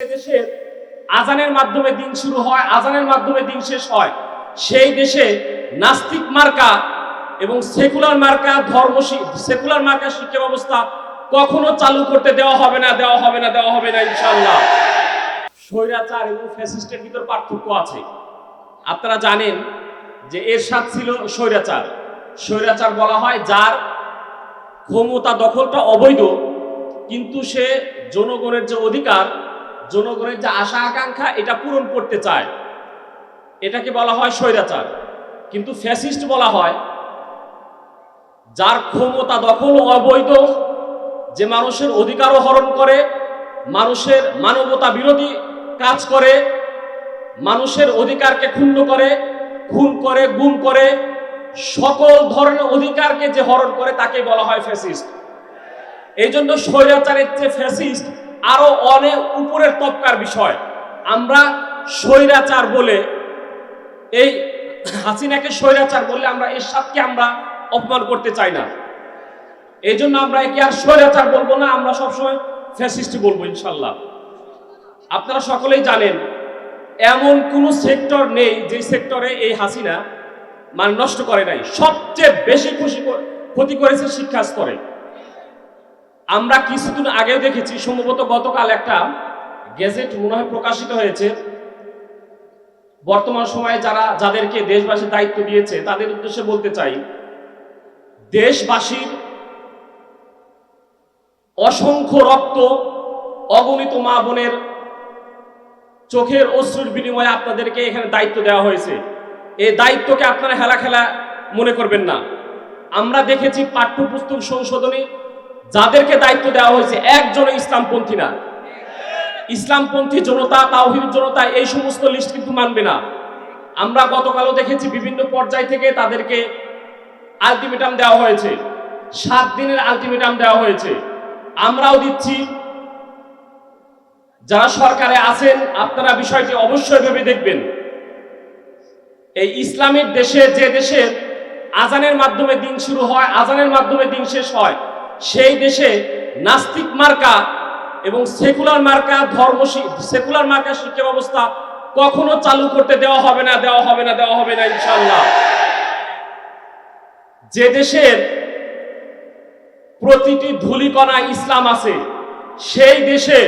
দেশে আজানের মাধ্যমে দিন শুরু হয়, আজানের মাধ্যমে দিন শেষ হয়। সেই দেশে নাস্তিক মার্কা এবং সেকুলার মার্কা, ধর্ম সেকুলার মার্কা শিক্ষা ব্যবস্থা কখনো চালু করতে দেওয়া হবে না, দেওয়া হবে না, দেওয়া হবে না ইনশাল্লাহ স্বৈরাচার এবং ফ্যাসিস্টের ভিতর পার্থক্য আছে। আপনারা জানেন যে এরশাদ ছিল স্বৈরাচার। স্বৈরাচার বলা হয় যার ক্ষমতা দখলটা অবৈধ, কিন্তু সে জনগণের যে অধিকার জনগণের যে আশা, আকাঙ্ক্ষা, এটা পূরণ করতে চায়। এটাকে বলা হয় স্বৈরাচার। কিন্তু ফ্যাসিস্ট বলা হয়, যার ক্ষমতা দখল অবৈধ, যে মানুষের অধিকারও হরণ করে, মানুষের মানবতা বিরোধী কাজ করে, মানুষের অধিকারকে ক্ষুণ্ণ করে, খুন করে, গুম করে, সকল ধরনের অধিকারকে যে হরণ করে তাকে বলা হয় ফ্যাসিস্ট। এই জন্য স্বৈরাচারের চেয়ে ফ্যাসিস্ট আরও অনেক উপরের তবকার বিষয়। আমরা স্বৈরাচার বলে এই হাসিনাকে স্বৈরাচার বললে আমরা এর সাথে আমরা অপমান করতে চাই না। এই জন্য আমরা একে আর স্বৈরাচার বলব না, আমরা সবসময় ফ্যাসিস্টি বলব ইনশাল্লাহ। আপনারা সকলেই জানেন, এমন কোন সেক্টর নেই যে সেক্টরে এই হাসিনা মান নষ্ট করে নাই। সবচেয়ে বেশি খুশি ক্ষতি করেছে শিক্ষা স্তরে আমরা কিছুদিন আগেও দেখেছি, সম্ভবত গতকাল একটা গেজেট মনে হয় প্রকাশিত হয়েছে। বর্তমান সময়ে যারা, যাদেরকে দেশবাসীর দায়িত্ব দিয়েছে, তাদের উদ্দেশ্যে বলতে চাই, দেশবাসীর অসংখ্য রক্ত অগণিত মা বোনের চোখের অশ্রুর বিনিময়ে আপনাদেরকে এখানে দায়িত্ব দেওয়া হয়েছে। এই দায়িত্বকে আপনারা হেলা খেলা মনে করবেন না। আমরা দেখেছি পাঠ্যপুস্তক সংশোধনী যাদেরকে দায়িত্ব দেওয়া হয়েছে একজন ইসলামপন্থী না। ইসলামপন্থী জনতা, তাওহিদ জনতা, এই সমস্ত লিস্ট কিন্তু মানবে না। আমরা গতকালও দেখেছি বিভিন্ন পর্যায় থেকে তাদেরকে আলটিমেটাম দেওয়া হয়েছে। সাত দিনের আলটিমেটাম দেওয়া হয়েছে। আমরাও দিচ্ছি। যারা সরকারে আছেন, আপনারা বিষয়টি অবশ্যই ভেবে দেখবেন। এই ইসলামের দেশে, যে দেশে আজানের মাধ্যমে দিন শুরু হয়, আজানের মাধ্যমে দিন শেষ হয় সেই দেশে নাস্তিক মার্কা এবং সেকুলার মার্কা ধর্ম সেকুলার মার্কা শিক্ষা ব্যবস্থা কখনো চালু করতে দেওয়া হবে না, দেওয়া হবে না, দেওয়া হবে না ইনশাল্লাহ যে দেশের প্রতিটি ধূলিকণা ইসলাম আছে, সেই দেশে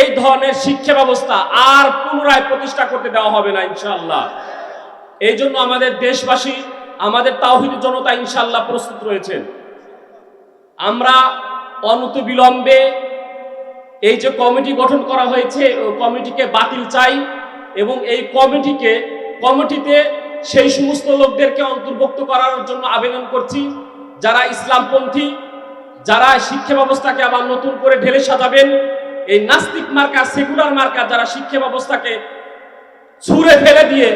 এই ধরনের শিক্ষা ব্যবস্থা আর পুনরায় প্রতিষ্ঠা করতে দেওয়া হবে না ইনশাল্লাহ এই জন্য আমাদের দেশবাসী, আমাদের তাওহিদ জনতা ইনশাল্লাহ প্রস্তুত রয়েছেন। আমরা অনত বিলম্বে এই যে কমিটি গঠন করা হয়েছে কমিটিকে বাতিল চাই এবং এই কমিটিকে, কমিটিতে সেই সমস্ত লোকদেরকে অন্তর্ভুক্ত করার জন্য আবেদন করছি। যারা ইসলামপন্থী, যারা শিক্ষা ব্যবস্থাকে আবার নতুন করে ঢেলে সাজাবেন, এই নাস্তিক মার্কা, সেকুলার মার্কা যারা শিক্ষা ব্যবস্থাকে ছুঁড়ে ফেলে দিয়ে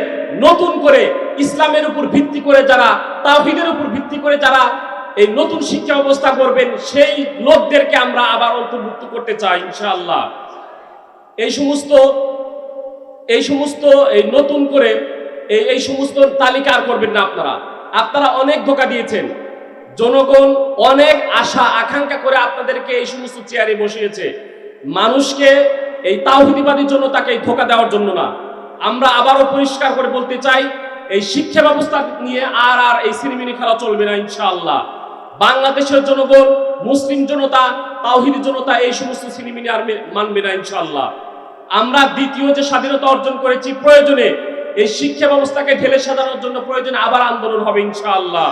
নতুন করে ইসলামের উপর ভিত্তি করে যারা, তাওহিদের উপর ভিত্তি করে যারা এই নতুন শিক্ষা ব্যবস্থা করবেন, সেই লোকদেরকে আমরা আবার অন্তর্ভুক্ত করতে চাই, ইনশাআল্লাহ। এই সমস্ত এই সমস্ত, এই নতুন করে এই সমস্ত তালিকা আর করবেন না আপনারা। আপনারা অনেক ধোকা দিয়েছেন। জনগণ অনেক আশা, আকাঙ্ক্ষা করে আপনাদেরকে এই সমস্ত চেয়ারে বসিয়েছে। মানুষকে এই তাওহিদিবাদী জনতাকে এই ধোকা দেওয়ার জন্য না। আমরা আবারও পরিষ্কার করে বলতে চাই, এই শিক্ষা ব্যবস্থা নিয়ে আর আর এই সিনেমিনি খেলা চলবে না, ইনশাআল্লাহ। বাংলাদেশের জনগণ, মুসলিম জনতা, তাওহিদি জনতা এই সমস্ত সিনেমিনি আর মানবে না ইনশাল্লাহ আমরা দ্বিতীয় যে স্বাধীনতা অর্জন করেছি প্রয়োজনে, এই শিক্ষা ব্যবস্থাকে ঢেলে সাজানোর জন্য প্রয়োজনে আবার আন্দোলন হবে ইনশাআল্লাহ।